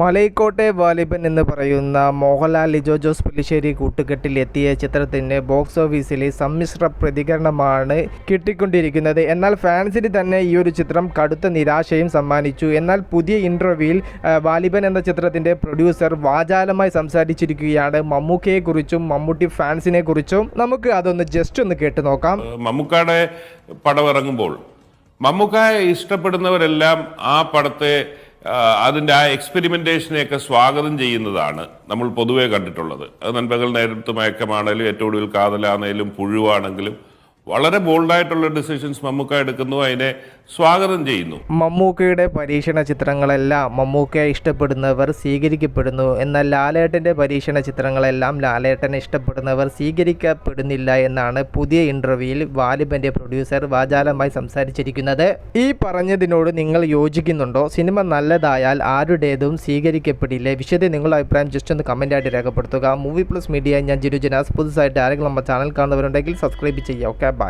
മലൈക്കോട്ടെ വാലിബൻ എന്ന് പറയുന്ന മോഹൻലാൽ ലിജോ ജോസ് പുലിശ്ശേരി കൂട്ടുകെട്ടിൽ എത്തിയ ചിത്രത്തിന് ബോക്സ് ഓഫീസിൽ സമ്മിശ്ര പ്രതികരണമാണ് കിട്ടിക്കൊണ്ടിരിക്കുന്നത്. എന്നാൽ ഫാൻസിന് തന്നെ ഈ ഒരു ചിത്രം കടുത്ത നിരാശയും സമ്മാനിച്ചു. എന്നാൽ പുതിയ ഇന്റർവ്യൂവിൽ വാലിബൻ എന്ന ചിത്രത്തിന്റെ പ്രൊഡ്യൂസർ വാചാലമായി സംസാരിച്ചിരിക്കുകയാണ്. മമ്മൂക്കയെക്കുറിച്ചും മമ്മൂട്ടി ഫാൻസിനെ കുറിച്ചും നമുക്ക് അതൊന്ന് ജസ്റ്റ് ഒന്ന് കേട്ട് നോക്കാം. മമ്മൂക്കയുടെ പടം ഇറങ്ങുമ്പോൾ മമ്മൂക്കായെ ഇഷ്ടപ്പെടുന്നവരെല്ലാം ആ പടത്തെ ആ, അതിന്റെ ആ എക്സ്പെരിമെന്റേഷനെയൊക്കെ സ്വാഗതം ചെയ്യുന്നതാണ് നമ്മൾ പൊതുവേ കണ്ടിട്ടുള്ളത്. അത് നൻപകൽ നേരത്ത് മയക്കമാണേലും ഏറ്റവും ഒടുവിൽ കാതലാണേലും പുഴുവാണെങ്കിലും വളരെ ബോൾഡായിട്ടുള്ള ഡിസിഷൻസ് മമ്മൂക്ക എടുക്കുന്നു അതിനെ സ്വാഗതം ചെയ്യുന്നു. മമ്മൂക്കയുടെ പരീക്ഷണ ചിത്രങ്ങളെല്ലാം മമ്മൂക്കയെ ഇഷ്ടപ്പെടുന്നവർ സ്വീകരിക്കപ്പെടുന്നു. എന്നാൽ ലാലേട്ടന്റെ പരീക്ഷണ ചിത്രങ്ങളെല്ലാം ലാലേട്ടനെ ഇഷ്ടപ്പെടുന്നവർ സ്വീകരിക്കപ്പെടുന്നില്ല എന്നാണ് പുതിയ ഇന്റർവ്യൂവിൽ വാലിബന്റെ പ്രൊഡ്യൂസർ വാചാലമായി സംസാരിച്ചിരിക്കുന്നത്. ഈ പറഞ്ഞതിനോട് നിങ്ങൾ യോജിക്കുന്നുണ്ടോ? സിനിമ നല്ലതായാൽ ആരുടേതും സ്വീകരിക്കപ്പെടില്ലേ. വിശദ നിങ്ങളുടെ അഭിപ്രായം ജസ്റ്റ് ഒന്ന് കമന്റായിട്ട് രേഖപ്പെടുത്തുക. മൂവി പ്ലസ് മീഡിയ ഞാൻ ജിരുജനാസ് പുതുസായിട്ട് ആരെങ്കിലും നമ്മുടെ ചാനൽ കാണുന്നവരുണ്ടെങ്കിൽ സബ്സ്ക്രൈബ് ചെയ്യുക. ഓക്കെ